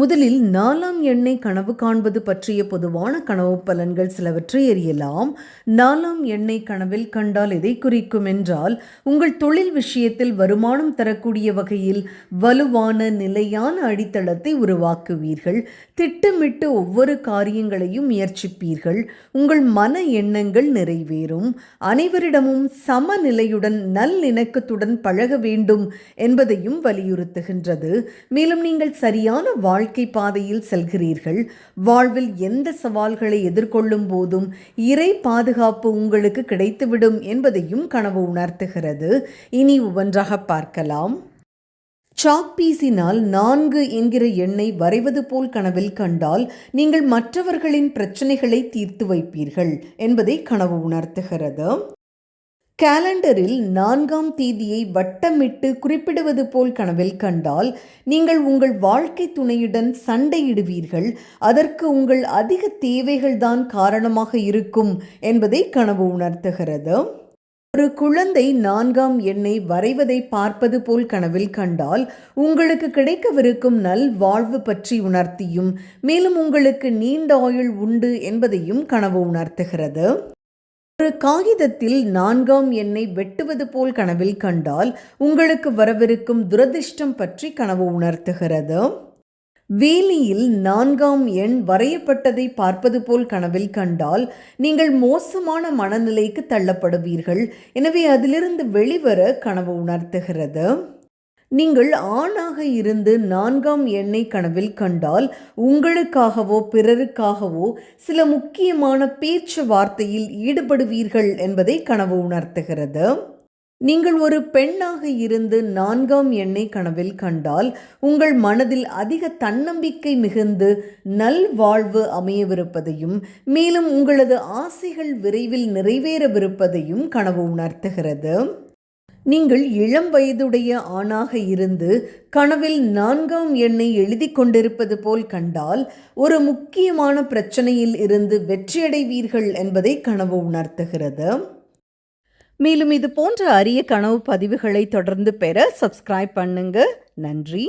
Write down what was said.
முதலில் நாலாம் எண்ணெய் கனவு காண்பது பற்றிய பொதுவான கனவு பலன்கள் சிலவற்றை அறியலாம் நாலாம் எண்ணெய் கனவில் கண்டால் எதை குறிக்கும் என்றால் உங்கள் தொழில் விஷயத்தில் வருமானம் தரக்கூடிய வகையில் வலுவான நிலையான அடித்தளத்தை உருவாக்குவீர்கள். திட்டமிட்டு ஒவ்வொரு காரியங்களையும் முயற்சிப்பீர்கள். உங்கள் மன எண்ணங்கள் நிறைவேறும். அனைவரிடமும் சமநிலையுடன் நல்லிணக்கத்துடன் பழக வேண்டும் என்பதையும் வலியுறுத்துகின்றது. மேலும் நீங்கள் சரியான வாழ்க்கை பாதையில் செல்கிறீர்கள். வாழ்வில் எந்த சவால்களை எதிர்கொள்ளும் போதும் இறை பாதுகாப்பு உங்களுக்கு கிடைத்துவிடும் என்பதையும் கனவு உணர்த்துகிறது. இனி ஒவ்வொன்றாக பார்க்கலாம். சாக் பீஸினால் நான்கு என்கிற எண்ணை வரைவது போல் கனவில் கண்டால் நீங்கள் மற்றவர்களின் பிரச்சனைகளை தீர்த்து வைப்பீர்கள் என்பதை கனவு உணர்த்துகிறது. கேலண்டரில் நான்காம் தேதியை வட்டமிட்டு குறிப்பிடுவது போல் கனவில் கண்டால் நீங்கள் உங்கள் வாழ்க்கை துணையுடன் சண்டையிடுவீர்கள். அதற்கு உங்கள் அதிக தேவைகள்தான் காரணமாக இருக்கும் என்பதை கனவு உணர்த்துகிறது. ஒரு குழந்தை நான்காம் எண்ணை வரைவதை பார்ப்பது போல் கனவில் கண்டால் உங்களுக்கு கிடைக்கவிருக்கும் நல் வாழ்வு பற்றி உணர்த்தியும் மேலும் உங்களுக்கு நீண்ட ஆயுள் உண்டு என்பதையும் கனவு உணர்த்துகிறது. ஒரு காகிதத்தில் நான்காம் எண்ணை வெட்டுவது போல் கனவில் கண்டால் உங்களுக்கு வரவிருக்கும் துரதிர்ஷ்டம் பற்றி கனவு உணர்த்துகிறது. வேலியில் நான்காம் எண் வரையப்பட்டதை பார்ப்பது போல் கனவில் கண்டால் நீங்கள் மோசமான மனநிலைக்கு தள்ளப்படுவீர்கள். எனவே அதிலிருந்து வெளிவர கனவு உணர்த்துகிறது. நீங்கள் ஆணாக இருந்து நான்காம் எண்ணை கனவில் கண்டால் உங்களுக்காகவோ பிறருக்காகவோ சில முக்கியமான பேச்சு வார்த்தையில் ஈடுபடுவீர்கள் என்பதை கனவு உணர்த்துகிறது. நீங்கள் ஒரு பெண்ணாக இருந்து நான்காம் எண்ணை கனவில் கண்டால் உங்கள் மனதில் அதிக தன்னம்பிக்கை மிகுந்து நல்வாழ்வு அமையவிருப்பதையும் மேலும் உங்களது ஆசைகள் விரைவில் நிறைவேறவிருப்பதையும் கனவு உணர்த்துகிறது. நீங்கள் இளம் வயதுடைய ஆணாக இருந்து கனவில் நான்காம் எண்ணை எழுதி கொண்டிருப்பது போல் கண்டால் ஒரு முக்கியமான பிரச்சனையில் இருந்து வெற்றியடைவீர்கள் என்பதை கனவு உணர்த்துகிறது. மேலும் இது போன்ற அரிய கனவு பதிவுகளை தொடர்ந்து பெற சப்ஸ்கிரைப் பண்ணுங்க. நன்றி.